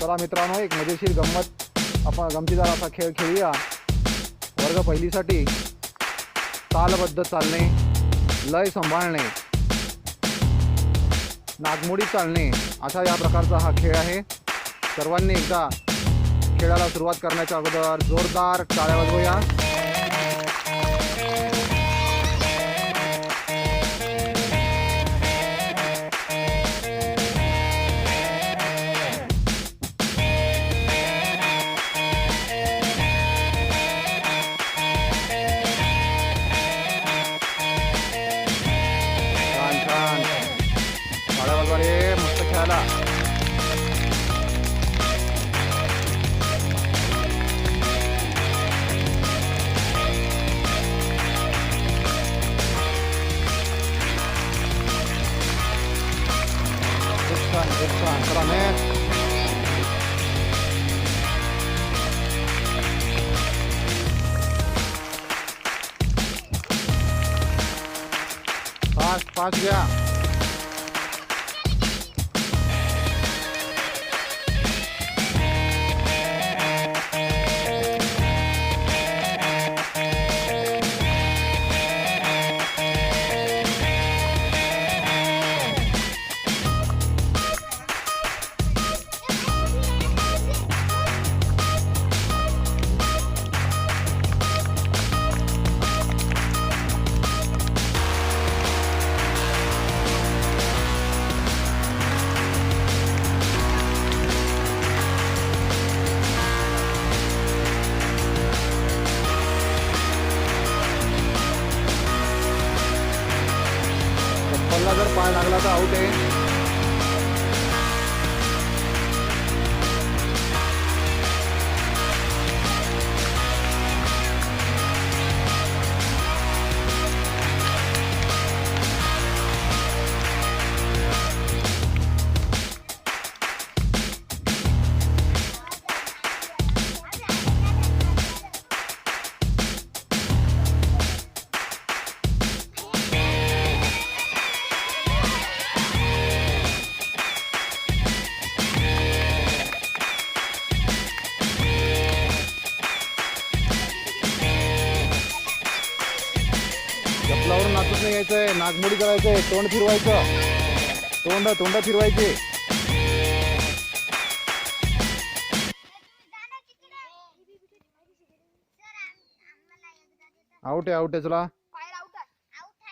चला मित्रांनो एक मजेशीर गंमत. आपण गमतीदार असा खेळ खेळूया. वर्ग पहिलीसाठी तालबद्ध चालणे लय सांभाळणे नागमोडी चालणे अशा या प्रकारचा हा खेळ आहे. सर्वांनी एकदा खेळाला सुरुवात करण्याच्या अगोदर जोरदार टाळ्या वाजवूया. lá, lá. Descan, हल्ला जर पाय लागला तर आऊट आहे. चपलावरून नाचत नाही यायचंय नागमोडी करायचंय तोंड फिरवायचं. तोंड तोंड फिरवायचे. आऊट आहे आऊट आहे चला.